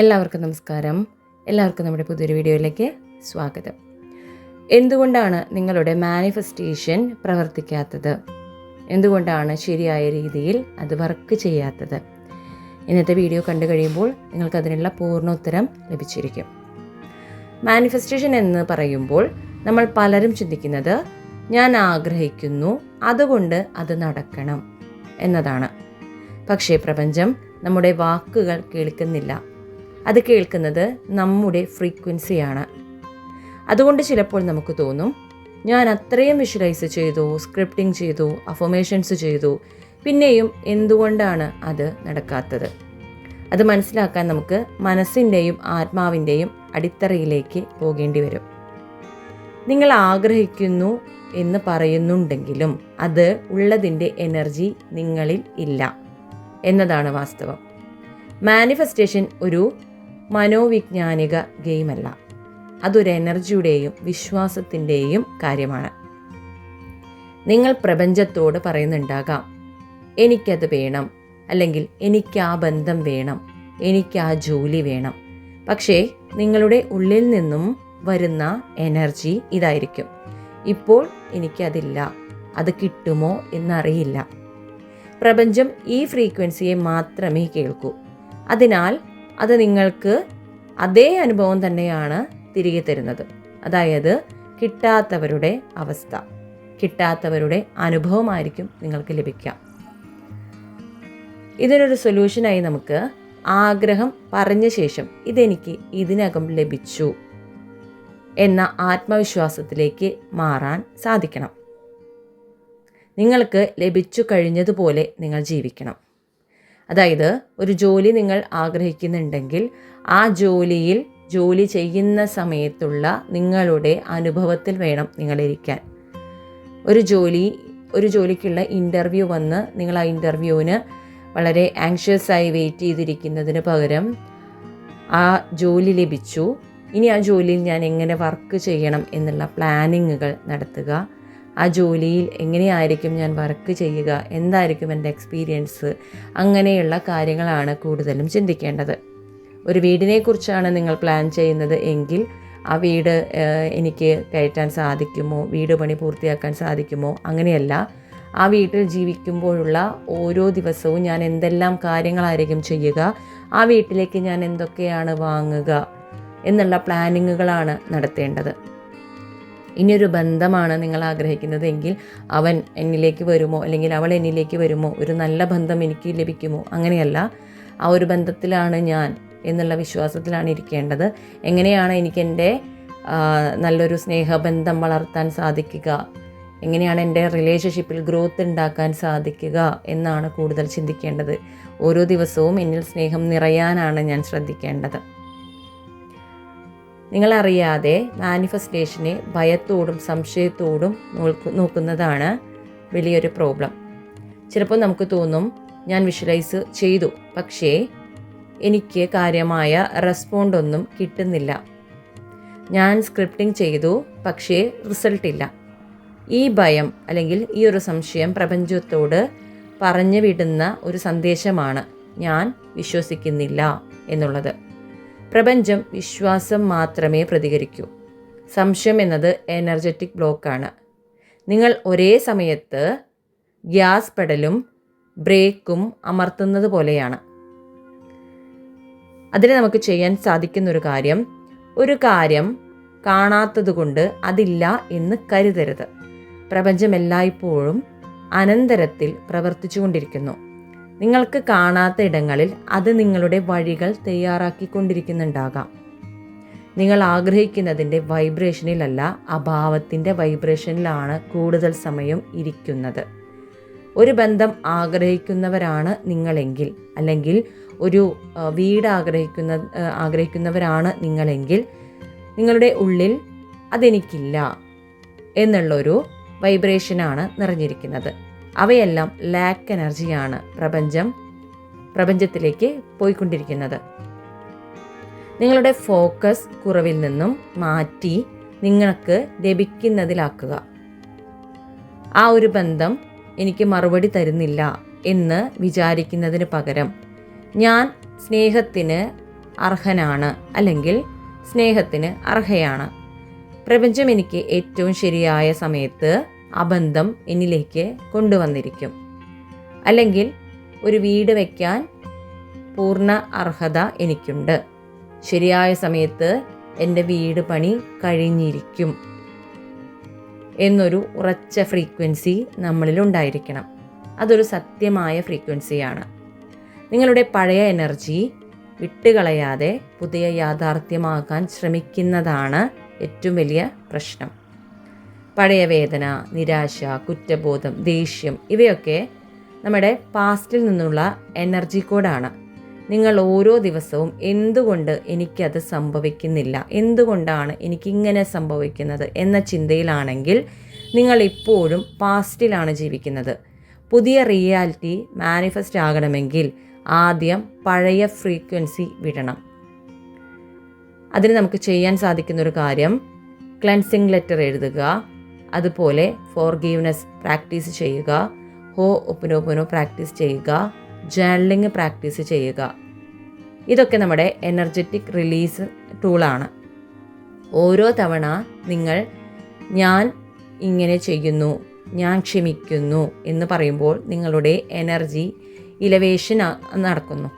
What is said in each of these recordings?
എല്ലാവർക്കും നമസ്കാരം. എല്ലാവർക്കും നമ്മുടെ പുതിയൊരു വീഡിയോയിലേക്ക് സ്വാഗതം. എന്തുകൊണ്ടാണ് നിങ്ങളുടെ മാനിഫെസ്റ്റേഷൻ പ്രവർത്തിക്കാത്തത്? എന്തുകൊണ്ടാണ് ശരിയായ രീതിയിൽ അത് വർക്ക് ചെയ്യാത്തത്? ഇന്നത്തെ വീഡിയോ കണ്ടു കഴിയുമ്പോൾ നിങ്ങൾക്കതിനുള്ള പൂർണോത്തരം ലഭിച്ചിരിക്കും. മാനിഫെസ്റ്റേഷൻ എന്ന് പറയുമ്പോൾ നമ്മൾ പലരും ചിന്തിക്കുന്നത് ഞാൻ ആഗ്രഹിക്കുന്നു അതുകൊണ്ട് അത് നടക്കണം എന്നതാണ്. പക്ഷേ പ്രപഞ്ചം നമ്മുടെ വാക്കുകൾ കേൾക്കുന്നില്ല. അത് കേൾക്കുന്നത് നമ്മുടെ ഫ്രീക്വൻസിയാണ്. അതുകൊണ്ട് ചിലപ്പോൾ നമുക്ക് തോന്നും ഞാൻ അത്രയും വിഷ്വലൈസ് ചെയ്തു സ്ക്രിപ്റ്റിംഗ് ചെയ്തു അഫോമേഷൻസ് ചെയ്തു പിന്നെയും എന്തുകൊണ്ടാണ് അത് നടക്കാത്തത്? അത് മനസ്സിലാക്കാൻ നമുക്ക് മനസ്സിന്റെയും ആത്മാവിന്റെയും അടിത്തറയിലേക്ക് പോകേണ്ടി വരും. നിങ്ങൾ ആഗ്രഹിക്കുന്നു എന്ന് പറയുന്നുണ്ടെങ്കിലും അത് ഉള്ളതിന്റെ എനർജി നിങ്ങളിൽ ഇല്ല എന്നതാണ് വാസ്തവം. മാനിഫെസ്റ്റേഷൻ ഒരു മനോവിജ്ഞാനിക ഗെയിമല്ല. അതൊരു എനർജിയുടെയും വിശ്വാസത്തിന്റെയും കാര്യമാണ്. നിങ്ങൾ പ്രപഞ്ചത്തോട് പറയുന്നുണ്ടാകാം എനിക്കത് വേണം അല്ലെങ്കിൽ എനിക്ക് ആ ബന്ധം വേണം എനിക്ക് ആ ജോലി വേണം. പക്ഷേ നിങ്ങളുടെ ഉള്ളിൽ നിന്നും വരുന്ന എനർജി ഇതായിരിക്കും. ഇപ്പോൾ എനിക്കതില്ല അത് കിട്ടുമോ എന്നറിയില്ല. പ്രപഞ്ചം ഈ ഫ്രീക്വൻസിയെ മാത്രമേ കേൾക്കൂ. അതിനാൽ അത് നിങ്ങൾക്ക് അതേ അനുഭവം തന്നെയാണ് തിരികെ തരുന്നത്. അതായത് കിട്ടാത്തവരുടെ അവസ്ഥ കിട്ടാത്തവരുടെ അനുഭവമായിരിക്കും നിങ്ങൾക്ക് ലഭിക്കാം ഇതിനൊരു സൊല്യൂഷനായി നമുക്ക് ആഗ്രഹം പറഞ്ഞ ശേഷം ഇതെനിക്ക് ഇതിനകം ലഭിച്ചു എന്ന ആത്മവിശ്വാസത്തിലേക്ക് മാറാൻ സാധിക്കണം. നിങ്ങൾക്ക് ലഭിച്ചു കഴിഞ്ഞതുപോലെ നിങ്ങൾ ജീവിക്കണം. അതായത് ഒരു ജോലി നിങ്ങൾ ആഗ്രഹിക്കുന്നുണ്ടെങ്കിൽ ആ ജോലിയിൽ ജോലി ചെയ്യുന്ന സമയത്തുള്ള നിങ്ങളുടെ അനുഭവത്തിൽ വേണം നിങ്ങളിരിക്കാൻ. ഒരു ജോലി ഒരു ജോലിക്കുള്ള ഇന്റർവ്യൂ വന്ന് നിങ്ങൾ ആ ഇന്റർവ്യൂവിന് വളരെ ആങ്ഷ്യസ് ആയി വെയിറ്റ് ചെയ്തിരിക്കുന്നതിന് പകരം ആ ജോലി ലഭിച്ചു. ഇനി ആ ജോലിയിൽ ഞാൻ എങ്ങനെ വർക്ക് ചെയ്യണം എന്നുള്ള പ്ലാനിങ്ങുകൾ നടത്തുക. ആ ജോലിയിൽ എങ്ങനെയായിരിക്കും ഞാൻ വർക്ക് ചെയ്യുക? എന്തായിരിക്കും എന്റെ എക്സ്പീരിയൻസ് അങ്ങനെയുള്ള കാര്യങ്ങളാണ് കൂടുതലും ചിന്തിക്കേണ്ടത്. ഒരു വീടിനെക്കുറിച്ചാണ് നിങ്ങൾ പ്ലാൻ ചെയ്യുന്നത് എങ്കിൽ ആ വീട് എനിക്ക് കയറ്റാൻ സാധിക്കുമോ? വീട് പണി പൂർത്തിയാക്കാൻ സാധിക്കുമോ? അങ്ങനെയല്ല. ആ വീട്ടിൽ ജീവിക്കുമ്പോഴുള്ള ഓരോ ദിവസവും ഞാൻ എന്തെല്ലാം കാര്യങ്ങളായിരിക്കും ചെയ്യുക? ആ വീട്ടിലേക്ക് ഞാൻ എന്തൊക്കെയാണ് വാങ്ങുക? എന്നുള്ള പ്ലാനിങ്ങുകളാണ് നടത്തേണ്ടത്. ഇനിയൊരു ബന്ധമാണ് നിങ്ങൾ ആഗ്രഹിക്കുന്നത് എങ്കിൽ അവൻ എന്നിലേക്ക് വരുമോ? അല്ലെങ്കിൽ അവൾ എന്നിലേക്ക് വരുമോ? ഒരു നല്ല ബന്ധം എനിക്ക് ലഭിക്കുമോ? അങ്ങനെയല്ല. ആ ഒരു ബന്ധത്തിലാണ് ഞാൻ എന്നുള്ള വിശ്വാസത്തിലാണ് ഇരിക്കേണ്ടത്. എങ്ങനെയാണ് എനിക്കെന്റെ നല്ലൊരു സ്നേഹബന്ധം വളർത്താൻ സാധിക്കുക? എങ്ങനെയാണ് എന്റെ റിലേഷൻഷിപ്പിൽ ഗ്രോത്ത് ഉണ്ടാക്കാൻ സാധിക്കുക എന്നാണ് കൂടുതൽ ചിന്തിക്കേണ്ടത്. ഓരോ ദിവസവും എന്നിൽ സ്നേഹം നിറയാനാണ് ഞാൻ ശ്രദ്ധിക്കേണ്ടത്. നിങ്ങളറിയാതെ മാനിഫെസ്റ്റേഷനെ ഭയത്തോടും സംശയത്തോടും നോക്കു- നോക്കുന്നതാണ് വലിയൊരു പ്രോബ്ലം ചിലപ്പോൾ നമുക്ക് തോന്നും ഞാൻ വിഷ്വലൈസ് ചെയ്തു പക്ഷേ എനിക്ക് കാര്യമായ റെസ്പോണ്ടൊന്നും കിട്ടുന്നില്ല. ഞാൻ സ്ക്രിപ്റ്റിംഗ് ചെയ്തു പക്ഷേ റിസൾട്ട് ഇല്ല. ഈ ഭയം അല്ലെങ്കിൽ ഈ ഒരു സംശയം പ്രപഞ്ചത്തോട് പറഞ്ഞു വിടുന്ന ഒരു സന്ദേശമാണ് ഞാൻ വിശ്വസിക്കുന്നില്ല എന്നുള്ളത്. പ്രപഞ്ചം വിശ്വാസം മാത്രമേ പ്രതികരിക്കൂ. സംശയം എന്നത് എനർജറ്റിക് ബ്ലോക്കാണ് നിങ്ങൾ ഒരേ സമയത്ത് ഗ്യാസ് പെഡലും ബ്രേക്കും അമർത്തുന്നത് പോലെയാണ്. അതിന് നമുക്ക് ചെയ്യാൻ സാധിക്കുന്ന ഒരു കാര്യം ഒരു കാര്യം കാണാത്തതുകൊണ്ട് അതില്ല എന്ന് കരുതരുത്. പ്രപഞ്ചം എല്ലായ്പ്പോഴും അനന്തരത്തിൽ പ്രവർത്തിച്ചുകൊണ്ടിരിക്കുന്നു. നിങ്ങൾക്ക് കാണാത്ത ഇടങ്ങളിൽ അത് നിങ്ങളുടെ വഴികൾ തയ്യാറാക്കിക്കൊണ്ടിരിക്കുന്നുണ്ടാകാം. നിങ്ങൾ ആഗ്രഹിക്കുന്നതിന്റെ വൈബ്രേഷനിലല്ല അഭാവത്തിന്റെ വൈബ്രേഷനിലാണ് കൂടുതൽ സമയം ഇരിക്കുന്നത്. ഒരു ബന്ധം ആഗ്രഹിക്കുന്നവരാണ് നിങ്ങളെങ്കിൽ അല്ലെങ്കിൽ ഒരു വീട് ആഗ്രഹിക്കുന്ന ആഗ്രഹിക്കുന്നവരാണ് നിങ്ങളെങ്കിൽ നിങ്ങളുടെ ഉള്ളിൽ അതെനിക്കില്ല എന്നുള്ളൊരു വൈബ്രേഷനാണ് നിറഞ്ഞിരിക്കുന്നത്. അവയെല്ലാം ലാക്ക് എനർജിയാണ് പ്രപഞ്ചം പ്രപഞ്ചത്തിലേക്ക് പോയിക്കൊണ്ടിരിക്കുന്നത്. നിങ്ങളുടെ ഫോക്കസ് കുറവിൽ നിന്നും മാറ്റി നിങ്ങൾക്ക് ലഭിക്കുന്നതിലാക്കുക. ആ ഒരു ബന്ധം എനിക്ക് മറുപടി തരുന്നില്ല എന്ന് വിചാരിക്കുന്നതിന് പകരം ഞാൻ സ്നേഹത്തിന് അർഹനാണ് അല്ലെങ്കിൽ സ്നേഹത്തിന് അർഹയാണ്. പ്രപഞ്ചം എനിക്ക് ഏറ്റവും ശരിയായ സമയത്ത് അബന്ധം എന്നിലേക്ക് കൊണ്ടുവന്നിരിക്കും. അല്ലെങ്കിൽ ഒരു വീട് വയ്ക്കാൻ പൂർണ അർഹത എനിക്കുണ്ട്. ശരിയായ സമയത്ത് എന്റെ വീട് പണി കഴിഞ്ഞിരിക്കും എന്നൊരു ഉറച്ച ഫ്രീക്വൻസി നമ്മളിൽ ഉണ്ടായിരിക്കണം. അതൊരു സത്യമായ ഫ്രീക്വൻസിയാണ്. നിങ്ങളുടെ പഴയ എനർജി വിട്ടുകളയാതെ പുതിയ യാഥാർത്ഥ്യമാക്കാൻ ശ്രമിക്കുന്നതാണ് ഏറ്റവും വലിയ പ്രശ്നം. പഴയ വേദന നിരാശ കുറ്റബോധം ദേഷ്യം ഇവയൊക്കെ നമ്മുടെ പാസ്റ്റിൽ നിന്നുള്ള എനർജി കോഡാണ് നിങ്ങൾ ഓരോ ദിവസവും എന്തുകൊണ്ട് എനിക്കത് സംഭവിക്കുന്നില്ല? എന്തുകൊണ്ടാണ് എനിക്കിങ്ങനെ സംഭവിക്കുന്നത് എന്ന ചിന്തയിലാണെങ്കിൽ നിങ്ങൾ ഇപ്പോഴും പാസ്റ്റിലാണ് ജീവിക്കുന്നത്. പുതിയ റിയാലിറ്റി മാനിഫെസ്റ്റ് ആകണമെങ്കിൽ ആദ്യം പഴയ ഫ്രീക്വൻസി വിടണം. അതിന് നമുക്ക് ചെയ്യാൻ സാധിക്കുന്ന ഒരു കാര്യം ക്ലൻസിങ് ലെറ്റർ എഴുതുക. അതുപോലെ ഫോർ ഗീവ്നെസ് പ്രാക്ടീസ് ചെയ്യുക ഹോ ഒപ്പനോപ്പനോ പ്രാക്ടീസ് ചെയ്യുക ജേർണലിംഗ് പ്രാക്ടീസ് ചെയ്യുക. ഇതൊക്കെ നമ്മുടെ എനർജറ്റിക് റിലീസ് ടൂളാണ് ഓരോ തവണ നിങ്ങൾ ഞാൻ ഇങ്ങനെ ചെയ്യുന്നു ഞാൻ ക്ഷമിക്കുന്നു എന്ന് പറയുമ്പോൾ നിങ്ങളുടെ എനർജി ഇലവേഷൻ നടക്കുന്നു.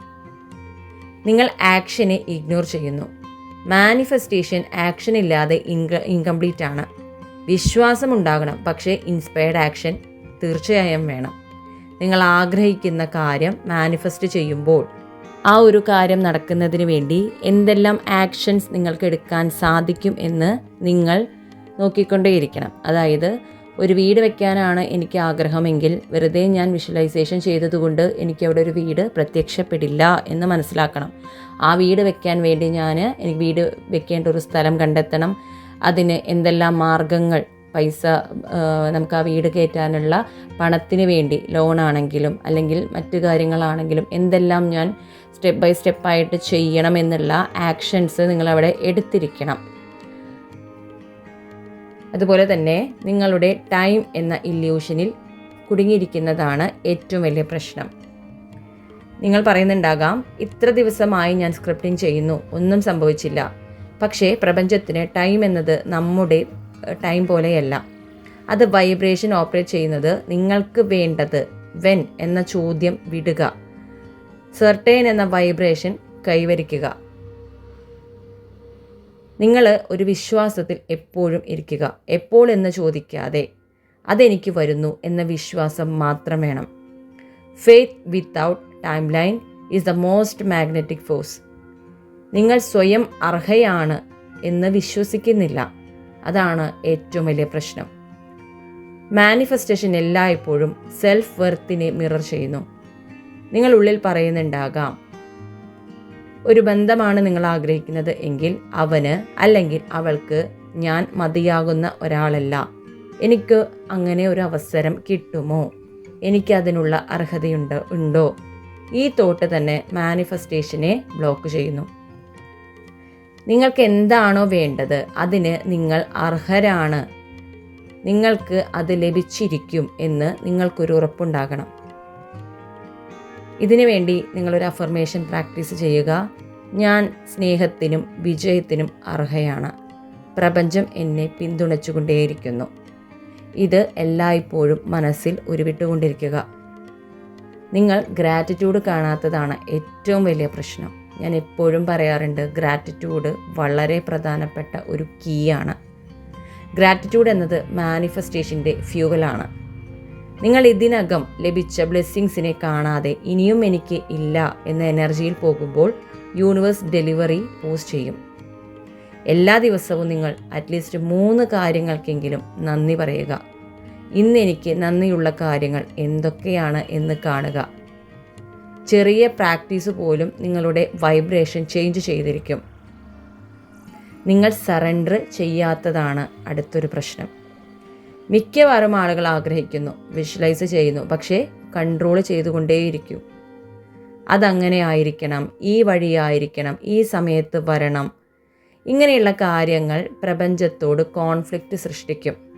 നിങ്ങൾ ആക്ഷനെ ഇഗ്നോർ ചെയ്യുന്നു. മാനിഫെസ്റ്റേഷൻ ആക്ഷൻ ഇല്ലാതെ ഇൻക ഇൻകംപ്ലീറ്റ് ആണ്. വിശ്വാസം ഉണ്ടാകണം പക്ഷേ ഇൻസ്പയർഡ് ആക്ഷൻ തീർച്ചയായും വേണം. നിങ്ങൾ ആഗ്രഹിക്കുന്ന കാര്യം മാനിഫെസ്റ്റ് ചെയ്യുമ്പോൾ ആ ഒരു കാര്യം നടക്കുന്നതിന് വേണ്ടി എന്തെല്ലാം ആക്ഷൻസ് നിങ്ങൾക്ക് എടുക്കാൻ സാധിക്കും എന്ന് നിങ്ങൾ നോക്കിക്കൊണ്ടേയിരിക്കണം. അതായത് ഒരു വീട് വെക്കാനാണ് എനിക്ക് ആഗ്രഹമെങ്കിൽ വെറുതെ ഞാൻ വിഷ്വലൈസേഷൻ ചെയ്തതുകൊണ്ട് എനിക്ക് അവിടെ ഒരു വീട് പ്രത്യക്ഷപ്പെടില്ല എന്ന് മനസ്സിലാക്കണം. ആ വീട് വെക്കാൻ വേണ്ടി ഞാൻ എനിക്ക് വീട് വെക്കേണ്ട ഒരു സ്ഥലം കണ്ടെത്തണം. അതിന് എന്തെല്ലാം മാർഗങ്ങൾ പൈസ നമുക്ക് ആ വീട് കയറ്റാനുള്ള പണത്തിന് വേണ്ടി ലോണാണെങ്കിലും അല്ലെങ്കിൽ മറ്റു കാര്യങ്ങളാണെങ്കിലും എന്തെല്ലാം ഞാൻ സ്റ്റെപ്പ് ബൈ സ്റ്റെപ്പായിട്ട് ചെയ്യണം എന്നുള്ള ആക്ഷൻസ് നിങ്ങളവിടെ എടുത്തിരിക്കണം. അതുപോലെ തന്നെ നിങ്ങളുടെ ടൈം എന്ന ഇല്യൂഷനിൽ കുടുങ്ങിയിരിക്കുന്നതാണ് ഏറ്റവും വലിയ പ്രശ്നം. നിങ്ങൾ പറയുന്നുണ്ടാകാം ഇത്ര ദിവസമായി ഞാൻ സ്ക്രിപ്റ്റിംഗ് ചെയ്യുന്നു ഒന്നും സംഭവിച്ചില്ല. പക്ഷേ പ്രപഞ്ചത്തിന് ടൈം എന്നത് നമ്മുടെ ടൈം പോലെയല്ല. അത് വൈബ്രേഷൻ ഓപ്പറേറ്റ് ചെയ്യുന്നത് നിങ്ങൾക്ക് വേണ്ടത് വെൻ എന്ന ചോദ്യം വിടുക. സെർട്ടേൻ എന്ന വൈബ്രേഷൻ കൈവരിക്കുക. നിങ്ങൾ ഒരു വിശ്വാസത്തിൽ എപ്പോഴും ഇരിക്കുക. എപ്പോൾ എന്ന് ചോദിക്കാതെ അതെനിക്ക് വരുന്നു എന്ന വിശ്വാസം മാത്രം വേണം. Faith without timeline is the most magnetic force നിങ്ങൾ സ്വയം അർഹയാണ് എന്ന് വിശ്വസിക്കുന്നില്ല. അതാണ് ഏറ്റവും വലിയ പ്രശ്നം. മാനിഫെസ്റ്റേഷൻ എല്ലായ്പ്പോഴും സെൽഫ് വെർത്തിനെ മിറർ ചെയ്യുന്നു. നിങ്ങൾ ഉള്ളിൽ പറയുന്നുണ്ടാകാം ഒരു ബന്ധമാണ് നിങ്ങൾ ആഗ്രഹിക്കുന്നത് എങ്കിൽ അവന് അല്ലെങ്കിൽ അവൾക്ക് ഞാൻ മതിയാകുന്ന ഒരാളല്ല. എനിക്ക് അങ്ങനെ ഒരു അവസരം കിട്ടുമോ? എനിക്കതിനുള്ള അർഹതയുണ്ട് ഉണ്ടോ? ഈ തോട്ട് തന്നെ മാനിഫെസ്റ്റേഷനെ ബ്ലോക്ക് ചെയ്യുന്നു. നിങ്ങൾക്ക് എന്താണോ വേണ്ടത് അതിന് നിങ്ങൾ അർഹരാണ്. നിങ്ങൾക്ക് അത് ലഭിച്ചിരിക്കും എന്ന് നിങ്ങൾക്കൊരു ഉറപ്പുണ്ടാകണം. ഇതിനു വേണ്ടി നിങ്ങളൊരു അഫർമേഷൻ പ്രാക്ടീസ് ചെയ്യുക. ഞാൻ സ്നേഹത്തിനും വിജയത്തിനും അർഹയാണ്. പ്രപഞ്ചം എന്നെ പിന്തുണച്ചുകൊണ്ടേയിരിക്കുന്നു. ഇത് എല്ലായ്പ്പോഴും മനസ്സിൽ ഉരുവിട്ടുകൊണ്ടിരിക്കുക. നിങ്ങൾ ഗ്രാറ്റിറ്റ്യൂഡ് കാണാത്തതാണ് ഏറ്റവും വലിയ പ്രശ്നം. ഞാൻ എപ്പോഴും പറയാറുണ്ട് ഗ്രാറ്റിറ്റ്യൂഡ് വളരെ പ്രധാനപ്പെട്ട ഒരു കീ ആണ് ഗ്രാറ്റിറ്റ്യൂഡ് എന്നത് മാനിഫെസ്റ്റേഷന്റെ ഫ്യൂവലാണ് നിങ്ങൾ ഇതിനകം ലഭിച്ച ബ്ലെസ്സിങ്സിനെ കാണാതെ ഇനിയും എനിക്ക് ഇല്ല എന്ന എനർജിയിൽ പോകുമ്പോൾ യൂണിവേഴ്സ് ഡെലിവറി പോസ്റ്റ് ചെയ്യും. എല്ലാ ദിവസവും നിങ്ങൾ അറ്റ്ലീസ്റ്റ് മൂന്ന് കാര്യങ്ങൾക്കെങ്കിലും നന്ദി പറയുക. ഇന്ന് എനിക്ക് നന്ദിയുള്ള കാര്യങ്ങൾ എന്തൊക്കെയാണ് എന്ന് കാണുക. ചെറിയ പ്രാക്ടീസ് പോലും നിങ്ങളുടെ വൈബ്രേഷൻ ചേഞ്ച് ചെയ്തിരിക്കും. നിങ്ങൾ സറണ്ടർ ചെയ്യാത്തതാണ് അടുത്തൊരു പ്രശ്നം. മിക്കവാറും ആളുകൾ ആഗ്രഹിക്കുന്നു വിഷ്വലൈസ് ചെയ്യുന്നു പക്ഷേ കൺട്രോൾ ചെയ്തുകൊണ്ടേയിരിക്കും. അതങ്ങനെ ആയിരിക്കണം ഈ വഴിയായിരിക്കണം ഈ സമയത്ത് വരണം. ഇങ്ങനെയുള്ള കാര്യങ്ങൾ പ്രപഞ്ചത്തോട് കോൺഫ്ലിക്റ്റ് സൃഷ്ടിക്കും.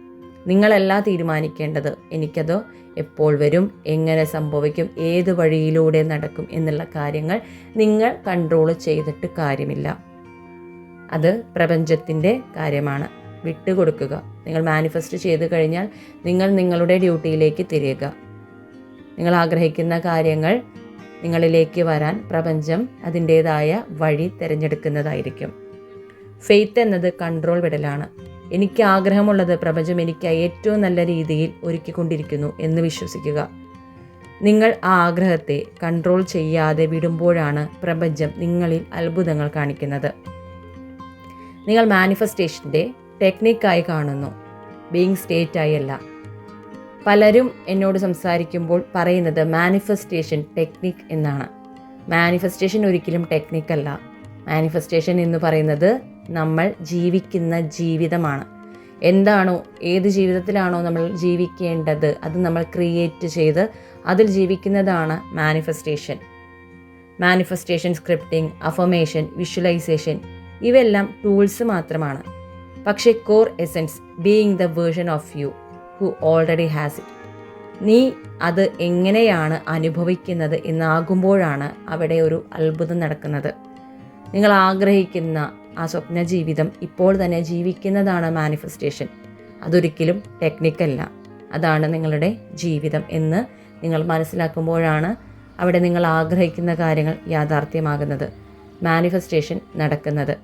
നിങ്ങളല്ല തീരുമാനിക്കേണ്ടത്. എനിക്കത് എപ്പോൾ വരും എങ്ങനെ സംഭവിക്കും ഏത് വഴിയിലൂടെ നടക്കും എന്നുള്ള കാര്യങ്ങൾ നിങ്ങൾ കൺട്രോൾ ചെയ്തിട്ട് കാര്യമില്ല. അത് പ്രപഞ്ചത്തിന്റെ കാര്യമാണ്. വിട്ടുകൊടുക്കുക. നിങ്ങൾ മാനിഫെസ്റ്റ് ചെയ്ത് കഴിഞ്ഞാൽ നിങ്ങൾ നിങ്ങളുടെ ഡ്യൂട്ടിയിലേക്ക് തിരിയുക. നിങ്ങൾ ആഗ്രഹിക്കുന്ന കാര്യങ്ങൾ നിങ്ങളിലേക്ക് വരാൻ പ്രപഞ്ചം അതിന്റേതായ വഴി തിരഞ്ഞെടുക്കുന്നതായിരിക്കും. ഫെയ്ത്ത് എന്നത് കൺട്രോൾ വിടലാണ്. എനിക്ക് ആഗ്രഹമുള്ളത് പ്രപഞ്ചം എനിക്ക് ഏറ്റവും നല്ല രീതിയിൽ ഒരുക്കിക്കൊണ്ടിരിക്കുന്നു എന്ന് വിശ്വസിക്കുക. നിങ്ങൾ ആ ആഗ്രഹത്തെ കൺട്രോൾ ചെയ്യാതെ വിടുമ്പോഴാണ് പ്രപഞ്ചം നിങ്ങളിൽ അത്ഭുതങ്ങൾ കാണിക്കുന്നത്. നിങ്ങൾ മാനിഫെസ്റ്റേഷന്റെ ടെക്നിക്കായി കാണുന്നു. ബീങ് സ്റ്റേറ്റായി അല്ല. പലരും എന്നോട് സംസാരിക്കുമ്പോൾ പറയുന്നത് മാനിഫെസ്റ്റേഷൻ ടെക്നിക് എന്നാണ്. മാനിഫെസ്റ്റേഷൻ ഒരിക്കലും ടെക്നിക്കല്ല മാനിഫെസ്റ്റേഷൻ എന്ന് പറയുന്നത് നമ്മൾ ജീവിക്കുന്ന ജീവിതമാണ്. എന്താണോ ഏത് ജീവിതത്തിലാണോ നമ്മൾ ജീവിക്കേണ്ടത് അത് നമ്മൾ ക്രിയേറ്റ് ചെയ്ത് അതിൽ ജീവിക്കുന്നതാണ് manifestation manifestation scripting affirmation visualisation ഇവയെല്ലാം ടൂൾസ് മാത്രമാണ്. പക്ഷേ core essence being the version of you who already has it നീ അത് എങ്ങനെയാണ് അനുഭവിക്കുന്നത് എന്നാകുമ്പോഴാണ് അവിടെ ഒരു അത്ഭുതം നടക്കുന്നത്. നിങ്ങൾ ആഗ്രഹിക്കുന്ന ആ സ്വപ്ന ജീവിതം ഇപ്പോൾ തന്നെ ജീവിക്കുന്നതാണ് മാനിഫെസ്റ്റേഷൻ അതൊരിക്കലും ടെക്നിക്കല്ല അതാണ് നിങ്ങളുടെ ജീവിതം എന്ന് നിങ്ങൾ മനസ്സിലാക്കുമ്പോഴാണ് അവിടെ നിങ്ങൾ ആഗ്രഹിക്കുന്ന കാര്യങ്ങൾ യാഥാർത്ഥ്യമാകുന്നത്. മാനിഫെസ്റ്റേഷൻ നടക്കുന്നത്.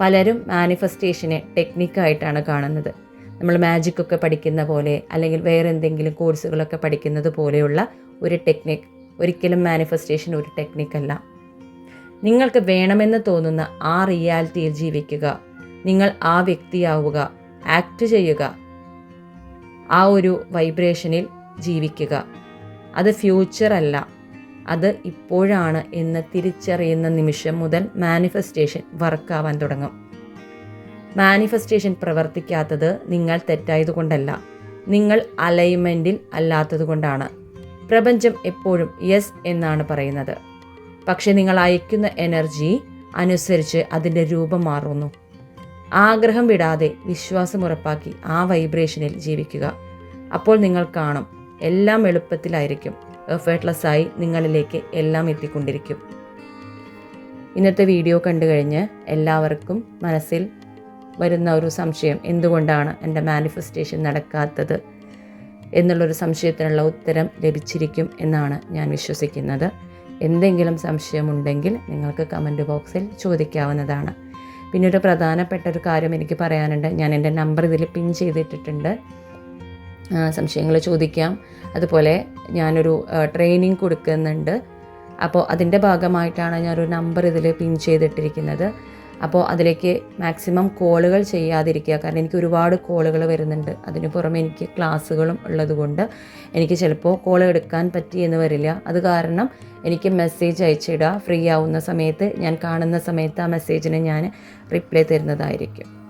പലരും മാനിഫെസ്റ്റേഷനെ ടെക്നിക്കായിട്ടാണ് കാണുന്നത്. നമ്മൾ മാജിക്കൊക്കെ പഠിക്കുന്ന പോലെ അല്ലെങ്കിൽ വേറെ എന്തെങ്കിലും കോഴ്സുകളൊക്കെ പഠിക്കുന്നത് പോലെയുള്ള ഒരു ടെക്നിക് ഒരിക്കലും മാനിഫെസ്റ്റേഷൻ ഒരു ടെക്നിക്കല്ല നിങ്ങൾക്ക് വേണമെന്ന് തോന്നുന്ന ആ റിയാലിറ്റിയിൽ ജീവിക്കുക. നിങ്ങൾ ആ വ്യക്തിയാവുക. ആക്ട് ചെയ്യുക. ആ ഒരു വൈബ്രേഷനിൽ ജീവിക്കുക. അത് ഫ്യൂച്ചർ അല്ല. അത് ഇപ്പോഴാണ് എന്ന് തിരിച്ചറിയുന്ന നിമിഷം മുതൽ മാനിഫെസ്റ്റേഷൻ വർക്കാവാൻ തുടങ്ങും. മാനിഫെസ്റ്റേഷൻ പ്രവർത്തിക്കാത്തത് നിങ്ങൾ തെറ്റായതുകൊണ്ടല്ല. നിങ്ങൾ അലൈൻമെന്റിൽ അല്ലാത്തതുകൊണ്ടാണ്. പ്രപഞ്ചം എപ്പോഴും യെസ് എന്നാണ് പറയുന്നത്. പക്ഷെ നിങ്ങൾ അയക്കുന്ന എനർജി അനുസരിച്ച് അതിന്റെ രൂപം മാറുന്നു. ആഗ്രഹം വിടാതെ വിശ്വാസം ഉറപ്പാക്കി ആ വൈബ്രേഷനിൽ ജീവിക്കുക. അപ്പോൾ നിങ്ങൾ കാണും എല്ലാം എളുപ്പത്തിലായിരിക്കും. എഫേർട്ട്ലെസ് ആയി നിങ്ങളിലേക്ക് എല്ലാം എത്തിക്കൊണ്ടിരിക്കും. ഇന്നത്തെ വീഡിയോ കണ്ടു കഴിഞ്ഞ് എല്ലാവർക്കും മനസ്സിൽ വരുന്ന ഒരു സംശയം എന്തുകൊണ്ടാണ് എന്റെ മാനിഫെസ്റ്റേഷൻ നടക്കാത്തത് എന്നുള്ളൊരു സംശയത്തിനുള്ള ഉത്തരം ലഭിച്ചിരിക്കും എന്നാണ് ഞാൻ വിശ്വസിക്കുന്നത്. എന്തെങ്കിലും സംശയമുണ്ടെങ്കിൽ നിങ്ങൾക്ക് കമന്റ് ബോക്സിൽ ചോദിക്കാവുന്നതാണ്. പിന്നെ ഒരു പ്രധാനപ്പെട്ട ഒരു കാര്യം എനിക്ക് പറയാനുണ്ട്. ഞാൻ എന്റെ നമ്പർ ഇതിൽ പിൻ ചെയ്തിട്ടിട്ടുണ്ട്. സംശയങ്ങൾ ചോദിക്കാം. അതുപോലെ ഞാനൊരു ട്രെയിനിങ് കൊടുക്കുന്നുണ്ട്. അപ്പോൾ അതിന്റെ ഭാഗമായിട്ടാണ് ഞാനൊരു നമ്പർ ഇതിൽ പിൻ ചെയ്തിട്ടിരിക്കുന്നത്. അപ്പോൾ അതിലേക്ക് മാക്സിമം കോളുകൾ ചെയ്യാതിരിക്കുക. കാരണം എനിക്ക് ഒരുപാട് കോളുകൾ വരുന്നുണ്ട്. അതിന് പുറമെ എനിക്ക് ക്ലാസ്സുകളും ഉള്ളതുകൊണ്ട് എനിക്ക് ചിലപ്പോൾ കോൾ എടുക്കാൻ പറ്റി എന്ന് വരില്ല. അത് കാരണം എനിക്ക് മെസ്സേജ് അയച്ചിടുക. ഫ്രീ ആവുന്ന സമയത്ത് ഞാൻ കാണുന്ന സമയത്ത് ആ മെസ്സേജിന് ഞാൻ റിപ്ലൈ തരുന്നതായിരിക്കും.